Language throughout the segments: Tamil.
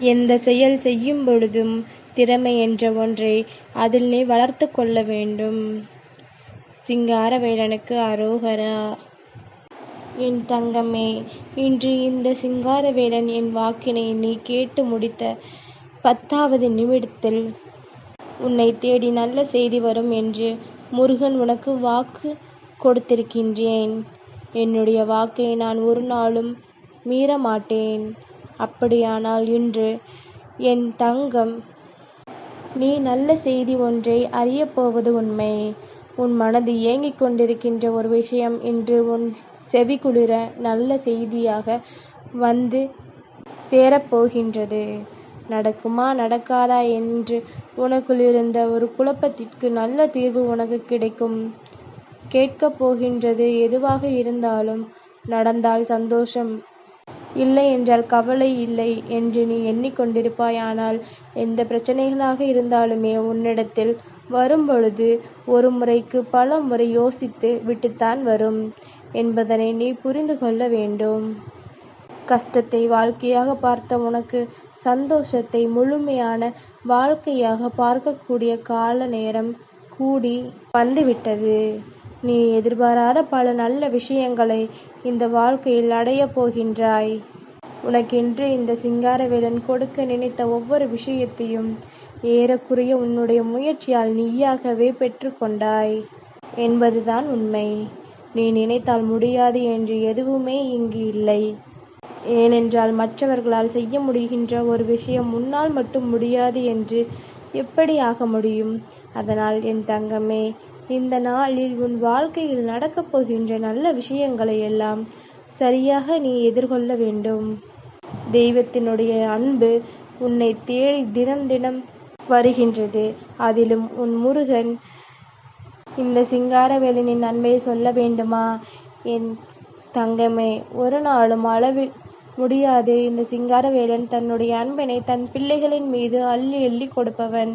எந்த செயல் செய்யும் பொழுதும் திறமை என்ற ஒன்றை அதில் நீ வளர்த்து கொள்ள வேண்டும். சிங்காரவேலனுக்கு அரோகரா. என் தங்கமே இன்று இந்த சிங்காரவேலன் என் வாக்கினை நீ கேட்டு முடித்த பத்தாவது நிமிடத்தில் உன்னை தேடி நல்ல செய்தி வரும் என்று முருகன் உனக்கு வாக்கு கொடுத்திருக்கின்றேன். என்னுடைய வாக்கை நான் ஒரு நாளும் மீற மாட்டேன் அப்படியானால் இன்று என் தங்கம் நீ நல்ல செய்தி ஒன்றை அறியப்போவது உண்மை. உன் மனது ஏங்கிக் கொண்டிருக்கின்ற ஒரு விஷயம் இன்று உன் செவிகுளிர நல்ல செய்தியாக வந்து சேரப்போகின்றது நடக்குமா நடக்காதா என்று உனக்குள் இருந்த ஒரு குழப்பத்திற்கு நல்ல தீர்வு உனக்கு கிடைக்கும். கேட்கப் போகின்றது எதுவாக இருந்தாலும் நடந்தால் சந்தோஷம். இல்லை என்றால் கவலை இல்லை என்று நீ எண்ணிக்கொண்டிருப்பாய் ஆனால் எந்த பிரச்சனைகளாக இருந்தாலுமே உன்னிடத்தில் வரும்பொழுது ஒரு முறைக்கு பல முறை யோசித்து விட்டுத்தான் வரும் என்பதனை நீ புரிந்து கொள்ள வேண்டும். கஷ்டத்தை வாழ்க்கையாக பார்த்த உனக்கு சந்தோஷத்தை முழுமையான வாழ்க்கையாக பார்க்கக்கூடிய கால நேரம் கூடி வந்துவிட்டது. நீ எதிர்பாராத பல நல்ல விஷயங்களை இந்த வாழ்க்கையில் அடையப் போகின்றாய். உனக்கென்று இந்த சிங்காரவேலன் கொடுக்க நினைத்த ஒவ்வொரு விஷயத்தையும் ஏறக்குறைய உன்னுடைய முயற்சியால் நீயாகவே பெற்றுக்கொண்டாய் என்பதுதான் உண்மை. நீ நினைத்தால் முடியாது என்று எதுவுமே இங்கு இல்லை. ஏனென்றால் மற்றவர்களால் செய்ய முடிகின்ற ஒரு விஷயம் உன்னால் மட்டும் முடியாது என்று எப்படி ஆக முடியும்? அதனால் என் தங்கமே இந்த நாளில் உன் வாழ்க்கையில் நடக்கப் போகின்ற நல்ல விஷயங்களை எல்லாம் சரியாக நீ எதிர்கொள்ள வேண்டும். தெய்வத்தினுடைய அன்பு உன்னை தேடி தினம் தினம் வருகின்றது. அதிலும் உன் முருகன் இந்த சிங்காரவேலனின் நன்மையை சொல்ல வேண்டுமா? என் தங்கமே ஒரு நாளும் அளவில் முடியாது. இந்த சிங்காரவேலன் தன்னுடைய அன்பினை தன் பிள்ளைகளின் மீது அள்ளி அள்ளி கொடுப்பவன்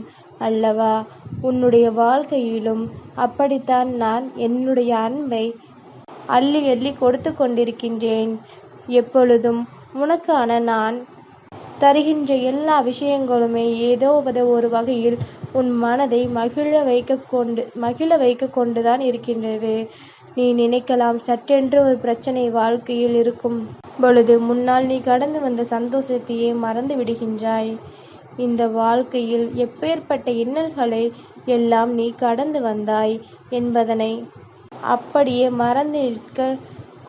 அல்லவா? உன்னுடைய வாழ்க்கையிலும் அப்படித்தான் நான் என்னுடைய அன்பை அள்ளி அள்ளி கொடுத்து கொண்டிருக்கின்றேன். எப்பொழுதும் உனக்கான நான் தருகின்ற எல்லா விஷயங்களுமே ஏதோ ஒரு வகையில் உன் மனதை மகிழ வைக்க கொண்டு மகிழ வைக்க கொண்டுதான் இருக்கின்றது. நீ நினைக்கலாம் சட்டென்று ஒரு பிரச்சனை வாழ்க்கையில் இருக்கும் பொழுது முன்னால் நீ கடந்து வந்த சந்தோஷத்தையே மறந்து விடுகின்றாய். இந்த வாழ்க்கையில் எப்பேற்பட்ட இன்னல்களை எல்லாம் நீ கடந்து வந்தாய் என்பதனை அப்படியே மறந்து நிற்க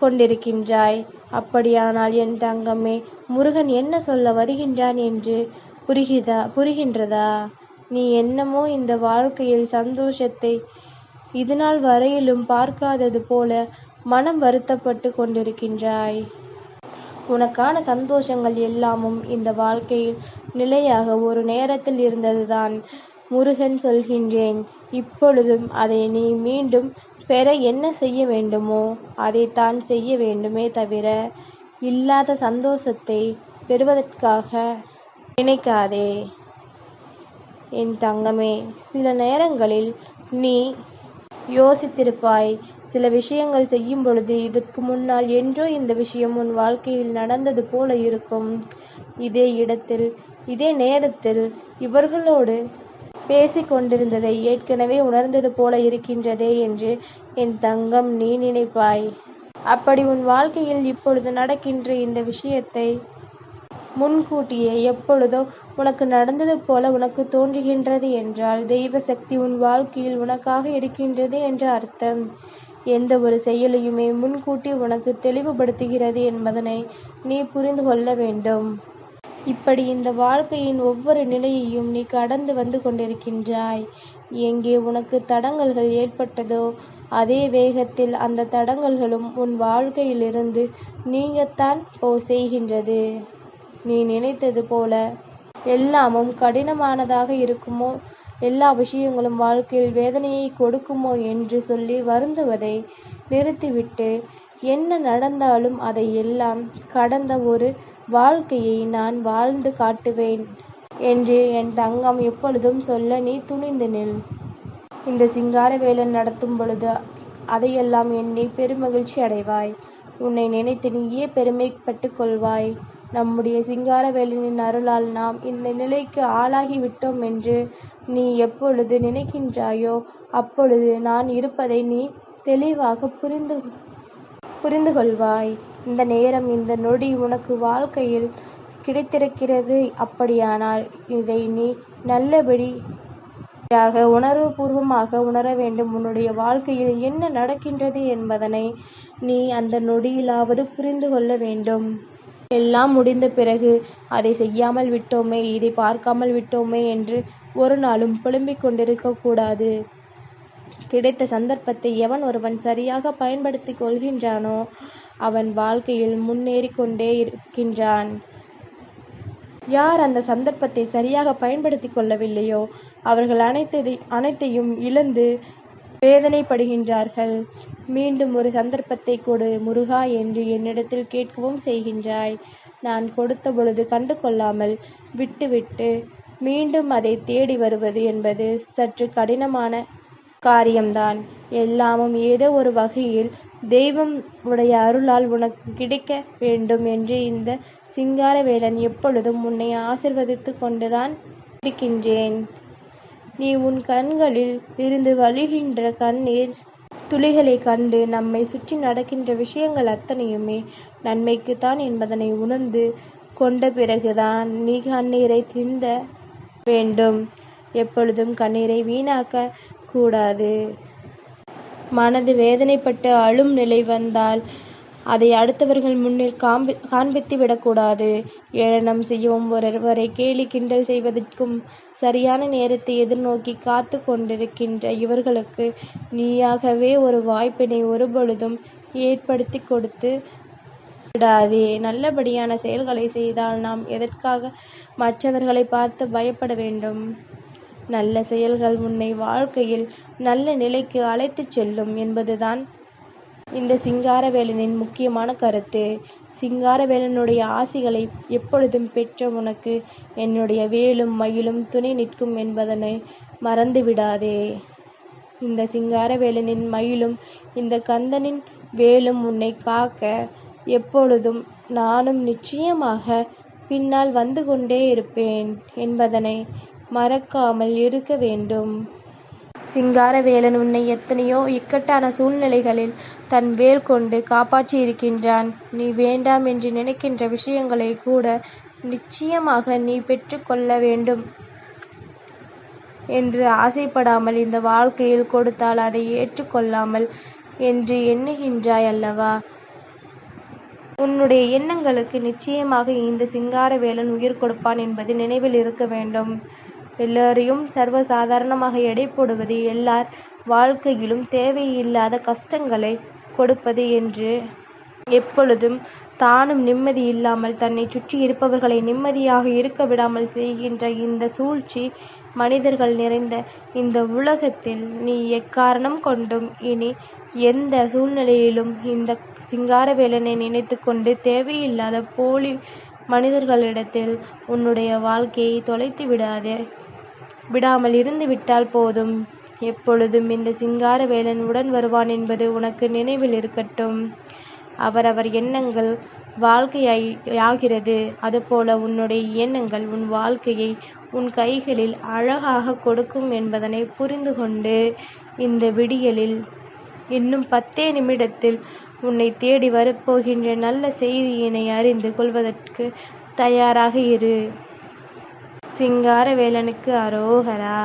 கொண்டிருக்கின்றாய். அப்படியானால் என் தங்கமே முருகன் என்ன சொல்ல வருகின்றான் என்று புரிகிறதா புரிகின்றதா? நீ என்னமோ இந்த வாழ்க்கையில் சந்தோஷத்தை இதுநாள் வரையிலும் பார்க்காதது போல மனம் வருத்தப்பட்டு கொண்டிருக்கின்றாய். உனக்கான சந்தோஷங்கள் எல்லாமும் இந்த வாழ்க்கையில் நிலையாக ஒரு நேரத்தில் இருந்ததுதான் முருகன் சொல்கின்றேன். இப்பொழுதும் அதை நீ மீண்டும் பெற என்ன செய்ய வேண்டுமோ அதைத்தான் செய்ய வேண்டுமே தவிர இல்லாத சந்தோஷத்தை பெறுவதற்காக நினைக்காதே. என் தங்கமே சில நேரங்களில் நீ யோசித்திருப்பாய். சில விஷயங்கள் செய்யும் பொழுது இதற்கு முன்னால் என்றோ இந்த விஷயம் உன் வாழ்க்கையில் நடந்தது போல இருக்கும். இதே இடத்தில் இதே நேரத்தில் இவர்களோடு பேசிக் கொண்டிருந்ததை ஏற்கனவே உணர்ந்தது போல இருக்கின்றதே என்று என் தங்கம் நீ நினைப்பாய். அப்படி உன் வாழ்க்கையில் இப்பொழுது நடக்கின்ற இந்த விஷயத்தை முன்கூட்டியே எப்பொழுதோ உனக்கு நடந்தது போல உனக்கு தோன்றுகின்றது என்றால் தெய்வ சக்தி உன் வாழ்க்கையில் உனக்காக இருக்கின்றது என்ற அர்த்தம். எந்த ஒரு செயலையுமே முன்கூட்டி உனக்கு தெளிவுபடுத்துகிறது என்பதனை நீ புரிந்து கொள்ள வேண்டும். இப்படி இந்த வாழ்க்கையின் ஒவ்வொரு நிலையையும் நீ கடந்து வந்து கொண்டிருக்கின்றாய். எங்கே உனக்கு தடங்கல்கள் ஏற்பட்டதோ அதே வேகத்தில் அந்த தடங்கல்களும் உன் வாழ்க்கையிலிருந்து நீங்கத்தான் போ செய்கின்றது. நீ நினைத்தது போல. எல்லாமும் கடினமானதாக இருக்குமோ? எல்லா விஷயங்களும் வாழ்க்கையில் வேதனையை கொடுக்குமோ என்று சொல்லி வருந்துவதை நிறுத்திவிட்டு என்ன நடந்தாலும் அதை எல்லாம் கடந்த ஒரு வாழ்க்கையை நான் வாழ்ந்து காட்டுவேன் என்று என் தங்கம் எப்பொழுதும் சொல்ல நீ துணிந்து நில். இந்த சிங்காரவேலன் நடத்தும் பொழுது அதையெல்லாம் எண்ணி பெருமகிழ்ச்சி அடைவாய். உன்னை நினைத்து நீயே பெருமைப்பட்டு கொள்வாய். நம்முடைய சிங்காரவேலனின் அருளால் நாம் இந்த நிலைக்கு ஆளாகிவிட்டோம் என்று நீ எப்பொழுது நினைக்கின்றாயோ அப்பொழுது நான் இருப்பதை நீ தெளிவாக புரிந்து புரிந்து கொள்வாய் இந்த நேரம் இந்த நொடி உனக்கு வாழ்க்கையில் கிடைத்திருக்கிறது அப்படியானால் இதை நீ நல்லபடியாக உணர்வுபூர்வமாக உணர வேண்டும். உன்னுடைய வாழ்க்கையில் என்ன நடக்கின்றது என்பதனை நீ அந்த நொடியிலாவது புரிந்து கொள்ள வேண்டும். எல்லாம் முடிந்த பிறகு அதை செய்யாமல் விட்டோமே இதை பார்க்காமல் விட்டோமே என்று ஒரு நாளும் புலம்பிக் கொண்டிருக்க கூடாது. கிடைத்த சந்தர்ப்பத்தை எவன் ஒருவன் சரியாக பயன்படுத்திக் கொள்கின்றானோ அவன் வாழ்க்கையில் முன்னேறிக் கொண்டே இருக்கின்றான். யார் அந்த சந்தர்ப்பத்தை சரியாக பயன்படுத்திக் கொள்ளவில்லையோ அவர்கள் அனைத்தை அனைத்தையும் இழந்து வேதனைப்படுகின்றார்கள். மீண்டும் ஒரு சந்தர்ப்பத்தை கொடு முருகா என்று என்னிடத்தில் கேட்கவும் செய்கின்றாய். நான் கொடுத்த பொழுது கண்டு கொள்ளாமல் விட்டுவிட்டு மீண்டும் அதை தேடி வருவது என்பது சற்று கடினமான காரியம்தான். எல்லாமும் ஏதோ ஒரு வகையில் தெய்வம் உடைய அருளால் உனக்கு கிடைக்க வேண்டும் என்று இந்த சிங்காரவேலன் எப்பொழுதும் உன்னை ஆசிர்வதித்து கொண்டுதான் இருக்கின்றேன். நீ உன் கண்களில் இருந்து வழிகின்ற கண்ணீர் துளிகளை கண்டு நம்மை சுற்றி நடக்கின்ற விஷயங்கள் அத்தனையுமே நன்மைக்குத்தான் என்பதனை உணர்ந்து கொண்ட பிறகுதான் நீ கண்ணீரை திந்த வேண்டும். எப்பொழுதும் கண்ணீரை வீணாக்க கூடாது. மனது வேதனைப்பட்டு அழும் நிலை வந்தால் அதை அடுத்தவர்கள் முன்னில் காண்பி காண்பித்து விடக்கூடாது. ஏளனம் செய்யவும் ஒருவரை கேலி கிண்டல் செய்வதற்கும் சரியான நேரத்தை எதிர்நோக்கி காத்து கொண்டிருக்கின்ற இவர்களுக்கு நீயாகவே ஒரு வாய்ப்பினை ஒருபொழுதும் ஏற்படுத்தி கொடுத்து விடாதே. நல்லபடியான செயல்களை செய்தால் நாம் எதற்காக மற்றவர்களை பார்த்து பயப்பட வேண்டும்? நல்ல செயல்கள் உன்னை வாழ்க்கையில் நல்ல நிலைக்கு அழைத்துச் செல்லும் என்பதுதான் இந்த சிங்காரவேலனின் முக்கியமான கருத்து சிங்காரவேலனுடைய ஆசிகளை எப்பொழுதும் பெற்ற உனக்கு என்னுடைய வேலும் மயிலும் துணை நிற்கும் என்பதனை மறந்து விடாதே இந்த சிங்காரவேலனின் மயிலும் இந்த கந்தனின் வேலும் உன்னை காக்க எப்பொழுதும் நானும் நிச்சயமாக பின்னால் வந்து கொண்டே இருப்பேன் என்பதனை மறக்காமல் இருக்க வேண்டும். சிங்காரவேலன் உன்னை எத்தனையோ இக்கட்டான சூழ்நிலைகளில் தன் வேல் கொண்டு காப்பாற்றியிருக்கின்றான். நீ வேண்டாம் என்று நினைக்கின்ற விஷயங்களை கூட நிச்சயமாக நீ பெற்றுக்கொள்ள வேண்டும் என்று ஆசைப்படாமல் இந்த வாழ்க்கையில் கொடுத்தால் அதை ஏற்றுக்கொள்ளாமல் என்று எண்ணுகின்றாய் அல்லவா? உன்னுடைய எண்ணங்களுக்கு நிச்சயமாக இந்த சிங்காரவேலன் உயிர் கொடுப்பான் என்பது நினைவில் இருக்க வேண்டும். எல்லோரையும் சர்வசாதாரணமாக எடை போடுவது எல்லார் வாழ்க்கையிலும் தேவையில்லாத கஷ்டங்களை கொடுப்பது என்று எப்பொழுதும் தானும் நிம்மதி இல்லாமல் தன்னை சுற்றி இருப்பவர்களை நிம்மதியாக இருக்க விடாமல் செய்கின்ற இந்த சூழ்ச்சி மனிதர்கள் நிறைந்த இந்த உலகத்தில் நீ எக்காரணம் கொண்டும் இனி எந்த சூழ்நிலையிலும் இந்த சிங்காரவேலனை நினைத்து கொண்டு தேவையில்லாத போலி மனிதர்களிடத்தில் உன்னுடைய வாழ்க்கையை தொலைத்து விடாதே விடாமல் இருந்து விட்டால் போதும். எப்பொழுதும் இந்த சிங்கார வேலன் உடன் வருவான் என்பது உனக்கு நினைவில் இருக்கட்டும். அவரவர் எண்ணங்கள் வாழ்க்கையாகிறது அதுபோல உன்னுடைய எண்ணங்கள் உன் வாழ்க்கையை உன் கைகளில் அழகாக கொடுக்கும் என்பதனை புரிந்து கொண்டு இந்த விடியலில் இன்னும் பத்தே நிமிடத்தில் உன்னை தேடி வரப்போகின்ற நல்ல செய்தியினை அறிந்து கொள்வதற்கு தயாராக இரு. சிங்காரவேலனுக்கு அரோகரா.